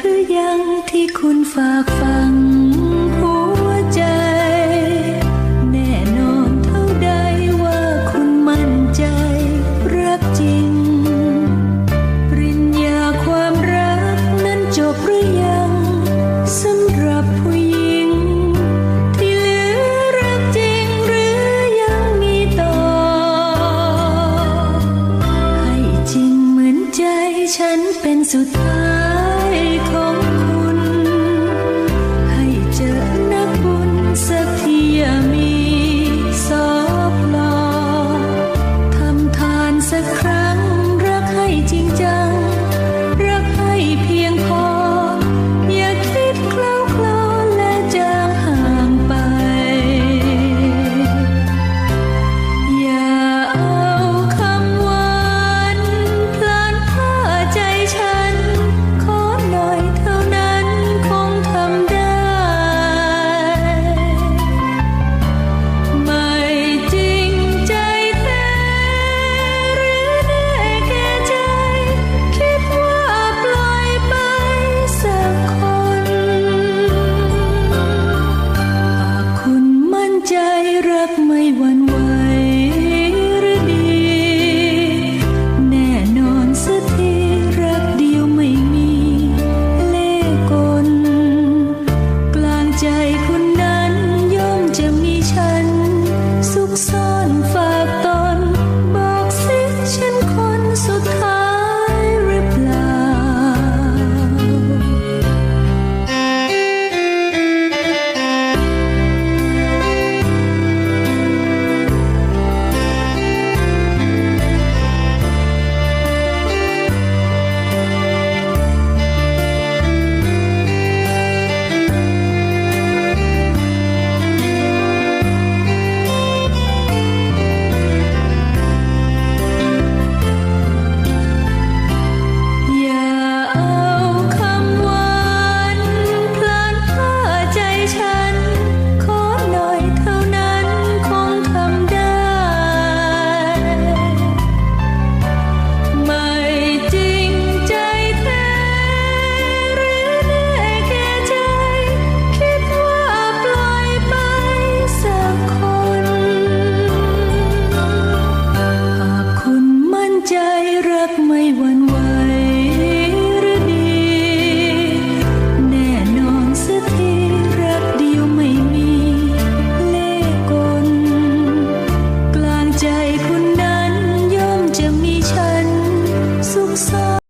หรือยังที่คุณฝากฟังหัวใจ แน่นอนเท่าใดว่าคุณมั่นใจ รักจริง ปริญญาความรักนั้นจบหรือยังสำหรับผู้หญิง ที่เหลือรักจริงหรือยังมีต่อ ให้จริงเหมือนใจฉันเป็นสุดท้าย